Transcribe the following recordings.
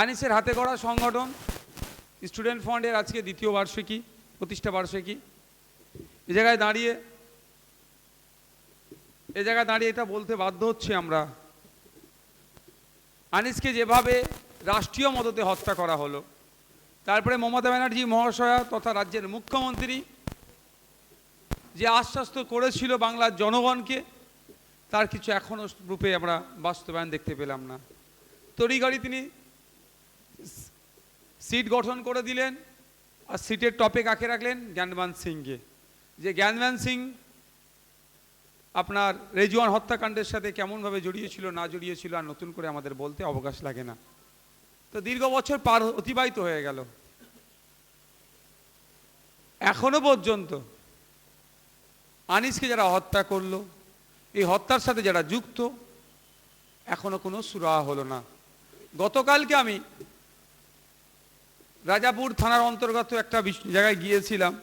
আনিসের হাতে গড়া সংগঠন, স্টুডেন্ট ফান্ডের আজকে দ্বিতীয় বার্ষিকী, প্রতিষ্ঠা বার্ষিকী। এ জায়গায় দাঁড়িয়ে, এ জায়গায় দাঁড়িয়ে এটা বলতে বাধ্য হচ্ছে আমরা। আনিসকে যেভাবে রাষ্ট্রীয় মদতে হত্যা করা হলো, তারপরে মমতা ব্যানার্জি মহাশয়া তথা রাজ্যের মুখ্যমন্ত্রী যে আশ্বাস করেছিল বাংলার জনগণকে, তার কিছু এখনও রূপে আমরা বাস্তবায়ন দেখতে পেলাম না। তড়িঘড়ি তিনি সিট গঠন করে দিলেন আর সিটের টপে কাকে রাখলেন জ্ঞানবান সিংকে। যে জ্ঞানবান সিং আপনার রেজওয়ান হত্যাকাণ্ডের সাথে কেমনভাবে জড়িয়েছিল, না জড়িয়েছিল, আর নতুন করে আমাদের বলতে অবকাশ লাগে না। তো দীর্ঘ বছর পার অতিবাহিত হয়ে গেল। এখনও পর্যন্ত আনিসকে যারা হত্যা করল, এই হত্যার সাথে যারা যুক্ত, এখনও কোনো সুরাহা হলো না। গতকালকে আমি রাজাপুর থানার অন্তর্গত একটা জায়গায় গিয়েছিলাম।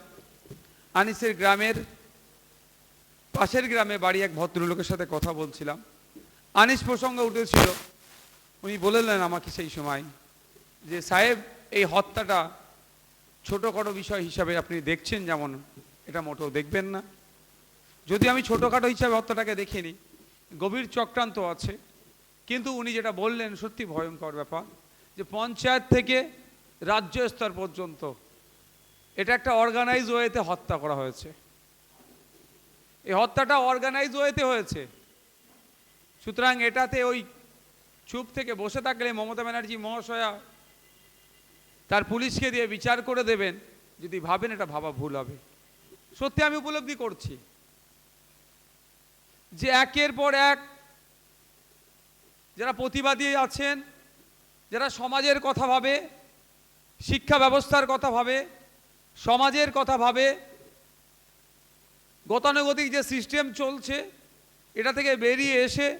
আনিসের গ্রামের পাশের গ্রামে বাড়ি এক ভদ্রলোকের সাথে কথা বলছিলাম। আনিস প্রসঙ্গ উঠেছিল, উনি বললেন আমাকে সেই সময় যে, সাহেব, এই হত্যাটা ছোটোখাটো বিষয় হিসাবে আপনি দেখছেন যেমন, এটা মোটেও দেখবেন না। যদি আমি ছোটোখাটো হিসাবে হত্যাটাকে দেখিনি, গভীর চক্রান্ত আছে। কিন্তু উনি যেটা বললেন, সত্যি ভয়ঙ্কর ব্যাপার, যে পঞ্চায়েত থেকে রাজ্য স্তর পর্যন্ত। এটা একটা অর্গানাইজ ওয়েতে হত্যা করা হয়েছে। এই হত্যাটা অর্গানাইজ ওয়েতে হয়েছে। সুতরাং এটাতে ওই চুপ থেকে বসে থাকলে মমতা ব্যানার্জি মহাশয়া তার পুলিশকে দিয়ে বিচার করে দেবেন। যদি ভাবেন এটা ভাবা ভুল হবে। সত্যি আমি উপলব্ধি করছি। যে একের পর এক যারা প্রতিবাদী আছেন, যারা সমাজের কথা ভাবে শিক্ষা ব্যবস্থার কথা ভাবে, সমাজের কথা ভাবে, গতানুগতিক যে সিস্টেম চলছে, এটা থেকে বেরিয়ে এসে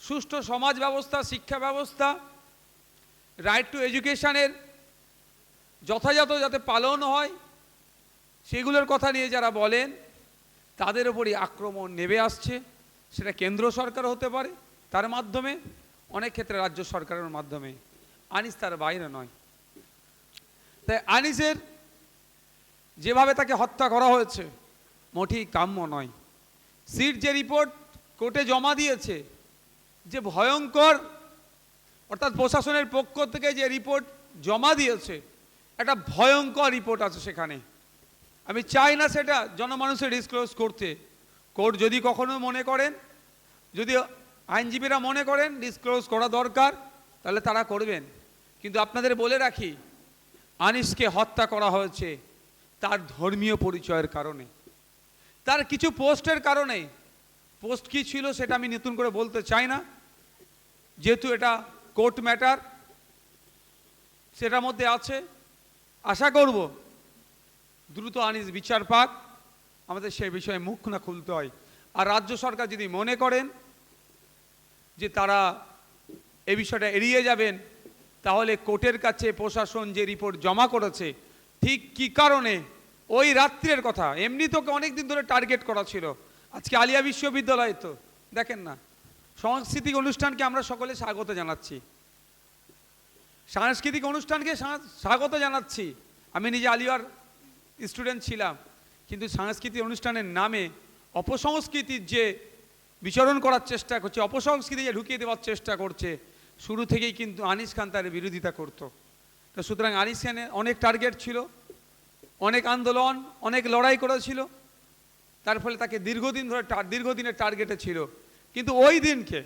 সুষ্ঠু সমাজ ব্যবস্থা, শিক্ষা ব্যবস্থা রাইট টু এডুকেশনের যথাযথ যাতে পালন হয়, সেগুলোর কথা নিয়ে যারা বলেন, তাদের ওপরই আক্রমণ নেমে আসছে। সেটা কেন্দ্র সরকার হতে পারে, তার মাধ্যমে, অনেক ক্ষেত্রে রাজ্য সরকারের মাধ্যমে। আনিস তার বাইরে নয়। তাই আনিসের যেভাবে তাকে হত্যা করা হয়েছে, মোটেই কাম্য নয়। সিট যে রিপোর্ট কোর্টে জমা দিয়েছে, যে ভয়ঙ্কর, অর্থাৎ প্রশাসনের পক্ষ থেকে যে রিপোর্ট জমা দিয়েছে, একটা ভয়ঙ্কর রিপোর্ট আছে সেখানে। আমি চাই না সেটা জনমানুষে ডিসক্লোজ করতে। কোর্ট যদি কখনো মনে করেন, যদি আইনজীবীরা মনে করেন ডিসক্লোজ করা দরকার, তাহলে তারা করবেন। কিন্তু আপনাদের বলে রাখি আনিসকে হত্যা করা হয়েছে তার ধর্মীয় পরিচয়ের কারণে। তার কিছু পোস্টের কারণে। পোস্ট কি ছিল সেটা আমি নতুন করে বলতে চাই না। যেহেতু এটা কোর্ট ম্যাটার, সেটার মধ্যে আছে। আশা করব দ্রুত আনিস বিচার পাক। আমাদের সেই বিষয়ে মুখ না খুলতে হয়। আর রাজ্য সরকার যদি মনে করেন যে তারা এ বিষয়টা এড়িয়ে যাবেন তাহলে কোর্টের কাছে প্রশাসন যে রিপোর্ট জমা করেছে, ঠিক কি কারণে? ওই রাত্রের কথা। এমনি তোকে অনেকদিন ধরে টার্গেট করা ছিল। আজকে আলিয়া বিশ্ববিদ্যালয় তো, দেখেন না। সাংস্কৃতিক অনুষ্ঠানকে আমরা সকলে স্বাগত জানাচ্ছি। সাংস্কৃতিক অনুষ্ঠানকে স্বাগত জানাচ্ছি। আমি নিজে আলিয়ার স্টুডেন্ট ছিলাম, কিন্তু সাংস্কৃতিক অনুষ্ঠানের নামে অপসংস্কৃতির যে বিচরণ করার চেষ্টা করছে অপসংস্কৃতি যে ঢুকিয়ে দেওয়ার চেষ্টা করছে শুরু থেকেই কিন্তু আনিস খান তার বিরোধিতা করতো। তো সুতরাং আনিস খানের অনেক টার্গেট ছিল, অনেক আন্দোলন, অনেক লড়াই করেছিল তার ফলে তাকে দীর্ঘদিন ধরে দীর্ঘদিনের টার্গেটে ছিল। কিন্তু ওই দিনকে,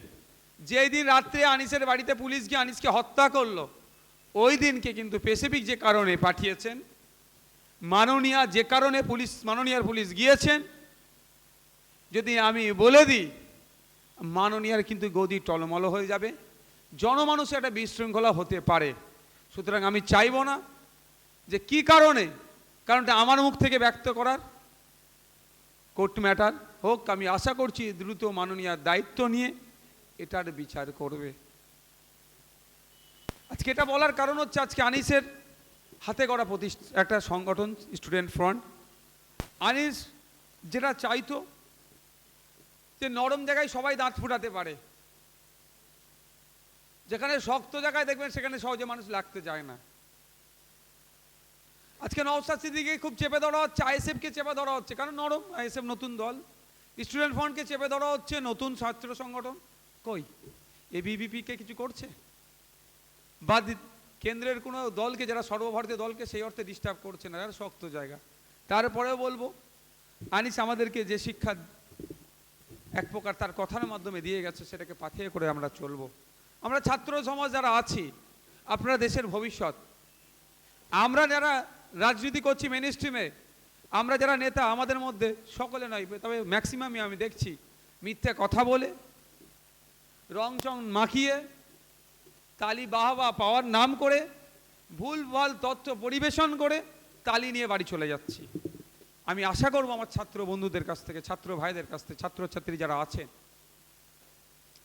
যেই দিন রাত্রে আনিসের বাড়িতে পুলিশ গিয়ে আনিসকে হত্যা করল, ওই দিনকে কিন্তু স্পেসিফিক যে কারণে পাঠিয়েছেন, মাননীয়া যে কারণে পুলিশ, মাননীয়ার পুলিশ গিয়েছেন, যদি আমি বলে দিই, মাননীয়ার কিন্তু গদি টলমল হয়ে যাবে। জনমানুষে একটা বিশৃঙ্খলা হতে পারে। সুতরাং আমি চাইব না যে কি কারণে? কারণটা আমার মুখ থেকে ব্যক্ত করার। কোর্ট ম্যাটার হোক, আমি আশা করছি দ্রুত মাননীয়ার দায়িত্ব নিয়ে এটার বিচার করবে। আজকে এটা বলার কারণ হচ্ছে আজকে আনিসের হাতে গড়া প্রতিষ্ঠা, একটা সংগঠন, স্টুডেন্ট ফ্রন্ট। আনিস যেটা চাইতো যে নরম জায়গায় সবাই দাঁত ফুটাতে পারে। যেখানে শক্ত জায়গায় দেখবেন সেখানে সহজে মানুষ লাগতে যায় না। আজকে নওসাদ সিদ্দিকে খুব চেপে ধরা হচ্ছে, আইএসএফকে চেপে ধরা হচ্ছে। কারণ নরম, আইএসএফ নতুন দল। স্টুডেন্ট ফ্রন্টকে চেপে ধরা হচ্ছে, নতুন ছাত্র সংগঠন। কই? এবিভিপিকে কিছু করছে? বা কেন্দ্রের কোনো দলকে, যারা সর্বভারতীয় দলকে সেই অর্থে ডিস্টার্ব করছে না, যারা শক্ত জায়গা। তারপরেও বলব, আনিস আমাদেরকে যে শিক্ষা এক প্রকার তার কথার মাধ্যমে দিয়ে গেছে, সেটাকে পাথিয়ে করে আমরা চলবো। আমরা ছাত্র সমাজ যারা আছি, আপনারা দেশের ভবিষ্যৎ। আমরা যারা রাজনীতি করছি মেন স্ট্রিমে আমরা যারা নেতা, আমাদের মধ্যে সকলে নয়, তবে ম্যাক্সিমামই আমি দেখছি, মিথ্যে কথা বলে, রং চং মাখিয়ে, তালি বাহবা পাওয়ার নাম করে, ভুল ভালো তথ্য পরিবেশন করে, তালি নিয়ে বাড়ি চলে যাচ্ছি। আমি আশা করব আমার ছাত্র বন্ধুদের কাছ থেকে, ছাত্র ভাইদের কাছ থেকে, ছাত্রছাত্রী যারা আছেন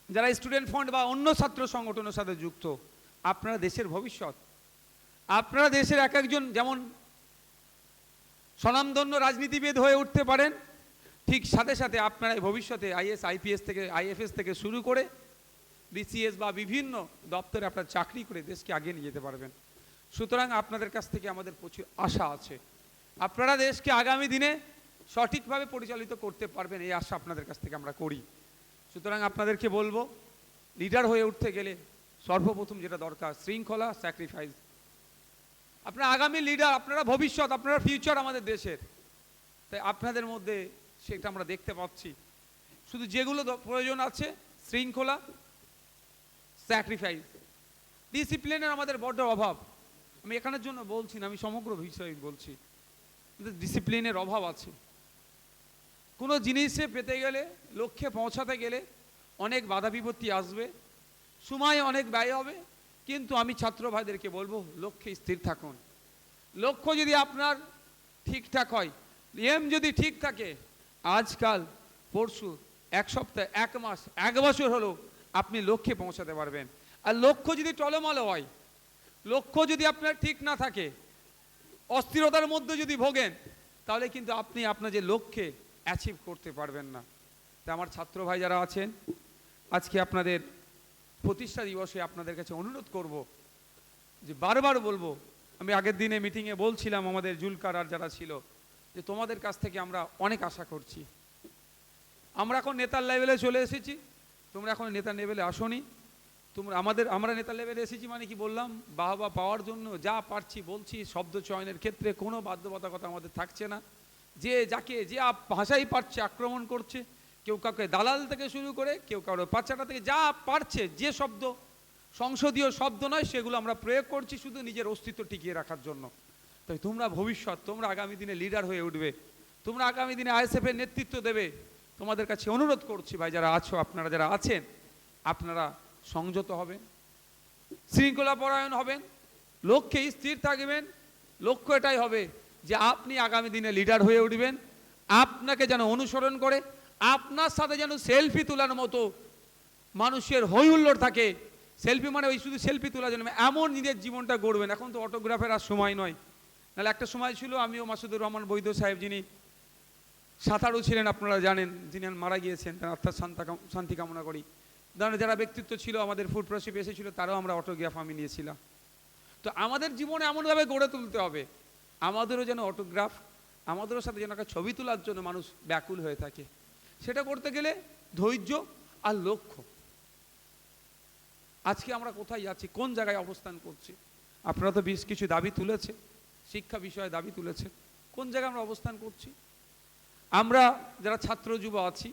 যারা স্টুডেন্ট ফান্ড বা অন্য ছাত্র সংগঠনের সাথে যুক্ত, আপনারা দেশের ভবিষ্যৎ। আপনারা দেশের এক একজন যেমন স্বনামধন্য রাজনীতিবিদ হয়ে উঠতে পারেন, ঠিক সাথে সাথে আপনারা ভবিষ্যতে আইএস, আইপিএস থেকে, আইএফএস থেকে শুরু করে বিসিএস বা বিভিন্ন দপ্তরে আপনার চাকরি করে দেশকে আগিয়ে নিয়ে যেতে পারবেন। সুতরাং আপনাদের কাছ থেকে আমাদের প্রচুর আশা আছে। আপনারা দেশকে আগামী দিনে সঠিকভাবে পরিচালিত করতে পারবেন, এই আশা আপনাদের কাছ থেকে আমরা করি। সুতরাং আপনাদেরকে বলব, লিডার হয়ে উঠতে গেলে সর্বপ্রথম যেটা দরকার, শৃঙ্খলা স্যাক্রিফাইস আপনার আগামী লিডার, আপনারা ভবিষ্যৎ, আপনারা ফিউচার আমাদের দেশের। তাই আপনাদের মধ্যে সেটা আমরা দেখতে পাচ্ছি। শুধু যেগুলো প্রয়োজন আছে, শৃঙ্খলা স্যাক্রিফাইস ডিসিপ্লিনের আমাদের বড্ড অভাব। আমি এখানের জন্য বলছি না, আমি সমগ্র বিষয়ে বলছি। ডিসিপ্লিনের অভাব আছে। কোনো জিনিসে পেতে গেলে, লক্ষ্যে পৌঁছাতে গেলে অনেক বাধা বিপত্তি আসবে, সময় অনেক ব্যয় হবে, কিন্তু আমি ছাত্র ভাইদেরকে বলব, লক্ষ্যে স্থির থাকুন। লক্ষ্য যদি আপনার ঠিকঠাক হয় এম যদি ঠিক থাকে, আজকাল, পরশু, এক সপ্তাহ, এক মাস, এক বছর হলো আপনি লক্ষ্যে পৌঁছাতে পারবেন। আর লক্ষ্য যদি টলমলো হয়, লক্ষ্য যদি আপনার ঠিক না থাকে, অস্থিরতার মধ্যে যদি ভোগেন, তাহলে কিন্তু আপনি আপনার যে লক্ষ্যে অ্যাচিভ করতে পারবেন না। তাই আমার ছাত্র ভাই যারা আছেন, আজকে আপনাদের প্রতিষ্ঠা দিবসে আপনাদের কাছে অনুরোধ করব যে বারবার বলব, আমি আগের দিনে মিটিংয়ে বলছিলাম আমাদের জুলকার আর যারা ছিল, যে তোমাদের কাছ থেকে আমরা অনেক আশা করছি। আমরা এখন নেতার লেভেলে চলে এসেছি, তোমরা এখন নেতার লেভেলে আসনি। তোমরা, আমাদের, আমরা নেতার লেভেলে এসেছি মানে কি বললাম, বাহবা পাওয়ার জন্য যা পারছি বলছি, শব্দ চয়নের ক্ষেত্রে কোনো বাধ্যবাধকতা আমাদের থাকছে না। যে যাকে, যে ভাষাই পারছে, আক্রমণ করছে, কেউ কাউকে দালাল থেকে শুরু করে, কেউ কারও পাচাটা থেকে যা পারছে, যে শব্দ, সংসদীয় শব্দ নয়, সেগুলো আমরা প্রয়োগ করছি শুধু নিজের অস্তিত্ব টিকিয়ে রাখার জন্য। তাই তোমরা ভবিষ্যৎ, তোমরা আগামী দিনে লিডার হয়ে উঠবে। তোমরা আগামী দিনে আইএসএফ এর নেতৃত্ব দেবে। তোমাদের কাছে অনুরোধ করছি ভাই, যারা আছো, আপনারা যারা আছেন, আপনারা সংযত হবেন, শৃঙ্খলা পরায়ণ হবেন, লক্ষ্যে স্থির থাকবেন, লক্ষ্য এটাই হবে যে আপনি আগামী দিনে লিডার হয়ে উঠবেন আপনাকে যেন অনুসরণ করে আপনার সাথে যেন সেলফি তোলার মতো মানুষের হই হুল্লোড় থাকে। সেলফি মানে ওই শুধু সেলফি তোলা নয়, এমন নিজের জীবনটা গড়বেন। এখন তো অটোগ্রাফের আর সময় নয়। নাহলে একটা সময় ছিল আমিও মাসুদুর রহমান বৈদ্য সাহেব যিনি সাঁতারু ছিলেন আপনারা জানেন যিনি মারা গিয়েছেন তার আত্মার শান্তি কামনা করি। ধরেন যারা ব্যক্তিত্ব ছিল আমাদের ফুড প্রসিপ এসেছিল তারাও আমরা অটোগ্রাফ আমি নিয়েছিলাম। তো আমাদের জীবনে এমনভাবে গড়ে তুলতে হবে। আমাদেরও যেন অটোগ্রাফ আমাদেরও সাথে যেন একটা ছবি তোলার জন্য মানুষ ব্যাকুল হয়ে থাকে। সেটা করতে গেলে ধৈর্য আর লক্ষ্য। আজকে আমরা কোথায় যাচ্ছি, কোন জায়গায় অবস্থান করছি? আপনারা তো বেশ কিছু দাবি তুলেছে, শিক্ষা বিষয়ে দাবি তুলেছে। কোন জায়গায় আমরা অবস্থান করছি? আমরা যারা ছাত্র যুব আছি